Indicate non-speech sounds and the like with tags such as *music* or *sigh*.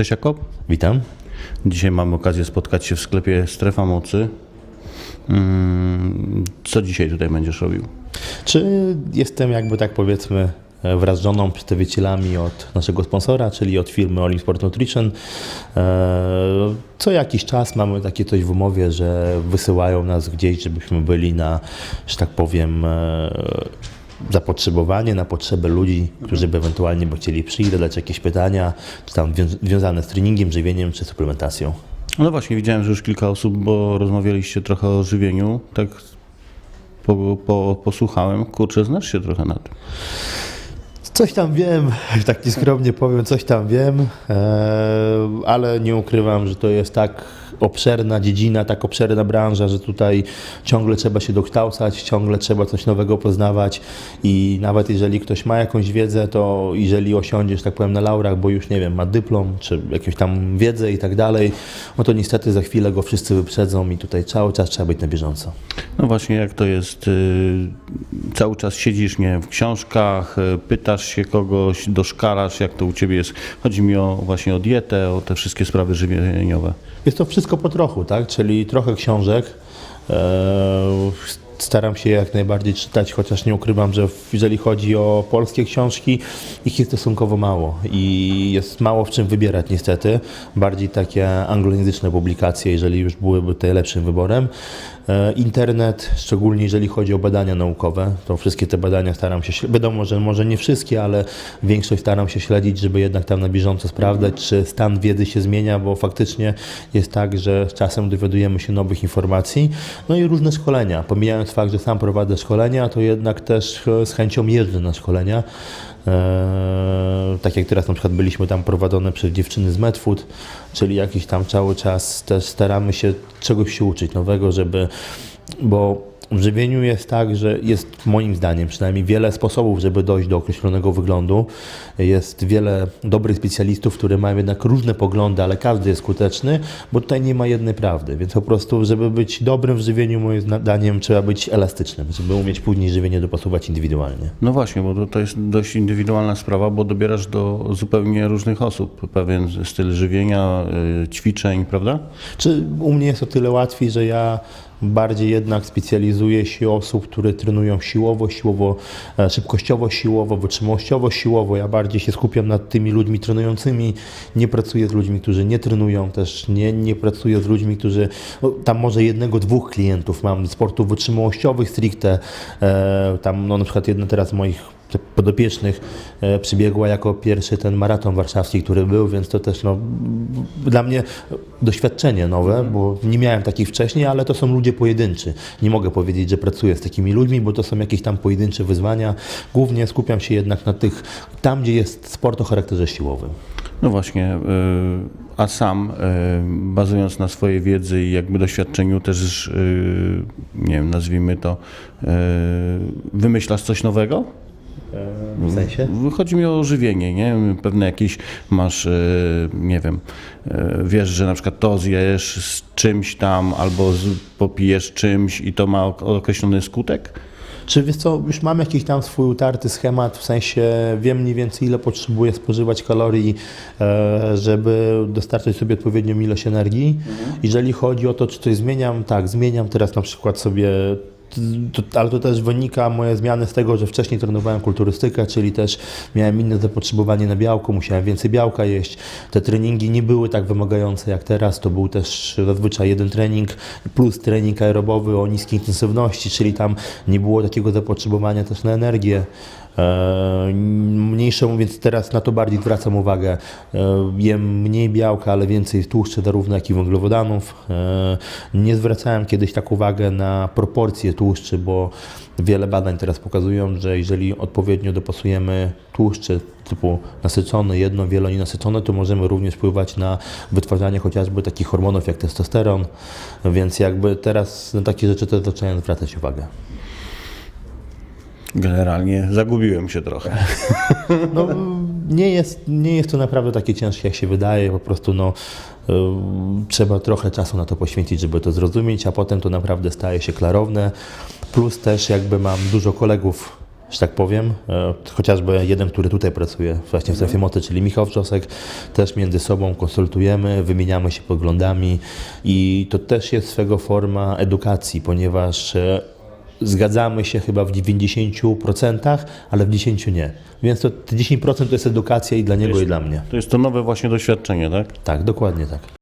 Cześć Jakob. Witam. Dzisiaj mamy okazję spotkać się w sklepie Strefa Mocy. Mm, Co dzisiaj tutaj będziesz robił? Czy jestem jakby tak powiedzmy e, wraz z żoną przedstawicielami od naszego sponsora, czyli od firmy Olim Sport Nutrition. E, Co jakiś czas mamy takie coś w umowie, że wysyłają nas gdzieś, żebyśmy byli na, że tak powiem, e, zapotrzebowanie na potrzeby ludzi, którzy by ewentualnie by chcieli przyjść, zadać jakieś pytania, czy tam wią- związane z treningiem, żywieniem czy suplementacją. No właśnie, widziałem, że już kilka osób, bo rozmawialiście trochę o żywieniu. Tak po, po, posłuchałem. Kurczę, znasz się trochę na tym. Coś tam wiem, *laughs* tak nieskromnie powiem, coś tam wiem, e, ale nie ukrywam, że to jest tak obszerna dziedzina, tak obszerna branża, że tutaj ciągle trzeba się dokształcać, ciągle trzeba coś nowego poznawać i nawet jeżeli ktoś ma jakąś wiedzę, to jeżeli osiądziesz, tak powiem, na laurach, bo już nie wiem, ma dyplom, czy jakąś tam wiedzę i tak dalej, no to niestety za chwilę go wszyscy wyprzedzą i tutaj cały czas trzeba być na bieżąco. No właśnie, jak to jest? y, Cały czas siedzisz, nie wiem, w książkach, y, pytasz się kogoś, doszkalasz, jak to u Ciebie jest. Chodzi mi o właśnie o dietę, o te wszystkie sprawy żywieniowe. Jest to wszystko po trochu, tak? Czyli trochę książek. Staram się jak najbardziej czytać, chociaż nie ukrywam, że jeżeli chodzi o polskie książki, ich jest stosunkowo mało i jest mało w czym wybierać niestety. Bardziej takie anglojęzyczne publikacje, jeżeli już byłyby tutaj lepszym wyborem. E, Internet, szczególnie jeżeli chodzi o badania naukowe, to wszystkie te badania staram się, wiadomo, że może nie wszystkie, ale większość staram się śledzić, żeby jednak tam na bieżąco sprawdzać, czy stan wiedzy się zmienia, bo faktycznie jest tak, że z czasem dowiadujemy się nowych informacji. No i różne szkolenia. Pomijając fakt, że sam prowadzę szkolenia, to jednak też e, z chęcią jeżdżę na szkolenia. Eee, tak jak teraz na przykład byliśmy tam prowadzone przez dziewczyny z Medfood, czyli jakiś tam cały czas też staramy się czegoś się uczyć nowego, żeby, bo w żywieniu jest tak, że jest moim zdaniem przynajmniej wiele sposobów, żeby dojść do określonego wyglądu. Jest wiele dobrych specjalistów, które mają jednak różne poglądy, ale każdy jest skuteczny, bo tutaj nie ma jednej prawdy. Więc po prostu, żeby być dobrym w żywieniu, moim zdaniem trzeba być elastycznym, żeby umieć później żywienie dopasować indywidualnie. No właśnie, bo to, jest dość indywidualna sprawa, bo dobierasz do zupełnie różnych osób pewien styl żywienia, y, ćwiczeń, prawda? Czy u mnie jest o tyle łatwiej, że ja bardziej jednak specjalizuję się osób, które trenują siłowo, siłowo, e, szybkościowo, siłowo, wytrzymałościowo, siłowo. Ja bardziej się skupiam nad tymi ludźmi trenującymi. Nie pracuję z ludźmi, którzy nie trenują, też nie, nie pracuję z ludźmi, którzy. No, tam może jednego, dwóch klientów mam sportów wytrzymałościowych stricte. E, tam no, na przykład jedna teraz moich podopiecznych e, przybiegła jako pierwszy ten maraton warszawski, który był, więc to też no, dla mnie doświadczenie nowe, bo nie miałem takich wcześniej, ale to są ludzie pojedynczy. Nie mogę powiedzieć, że pracuję z takimi ludźmi, bo to są jakieś tam pojedyncze wyzwania. Głównie skupiam się jednak na tych, tam gdzie jest sport o charakterze siłowym. No właśnie, y, a sam, y, bazując na swojej wiedzy i jakby doświadczeniu też, nie wiem, nazwijmy to, wymyślasz coś nowego? W sensie? Chodzi mi o żywienie, nie? Pewne jakieś masz, y, nie wiem, y, wiesz, że na przykład to zjesz z czymś tam albo popijesz czymś i to ma ok- określony skutek? Czy wiesz co, już mam jakiś tam swój utarty schemat, w sensie wiem mniej więcej ile potrzebuję spożywać kalorii, e, żeby dostarczyć sobie odpowiednią ilość energii. Jeżeli chodzi o to, czy coś zmieniam, tak, zmieniam teraz na przykład sobie to, ale to też wynika moje zmiany z tego, że wcześniej trenowałem kulturystykę, czyli też miałem inne zapotrzebowanie na białko, musiałem więcej białka jeść. Te treningi nie były tak wymagające jak teraz, to był też zazwyczaj jeden trening plus trening aerobowy o niskiej intensywności, czyli tam nie było takiego zapotrzebowania też na energię. E, mniejszą, więc teraz na to bardziej zwracam uwagę. E, jem mniej białka, ale więcej tłuszczy, zarówno jak i węglowodanów. E, nie zwracałem kiedyś tak uwagę na proporcje tłuszczy, bo wiele badań teraz pokazują, że jeżeli odpowiednio dopasujemy tłuszcze typu nasycone, jedno, wielonienasycone, to możemy również wpływać na wytwarzanie chociażby takich hormonów jak testosteron, więc jakby teraz na takie rzeczy też zacząłem zwracać uwagę. Generalnie zagubiłem się trochę. *laughs* No, nie, jest, nie jest to naprawdę takie ciężkie, jak się wydaje. Po prostu no, y, trzeba trochę czasu na to poświęcić, żeby to zrozumieć, a potem to naprawdę staje się klarowne. Plus też jakby mam dużo kolegów że tak powiem. E, Chociażby jeden, który tutaj pracuje właśnie w strefie moty, czyli Michał Wrzosek, też między sobą konsultujemy, wymieniamy się poglądami i to też jest swego forma edukacji, ponieważ e, zgadzamy się chyba w 90%, ale w 10% nie. Więc to te 10% to jest edukacja i dla niego, i dla mnie. To jest to nowe właśnie doświadczenie, tak? Tak, dokładnie tak.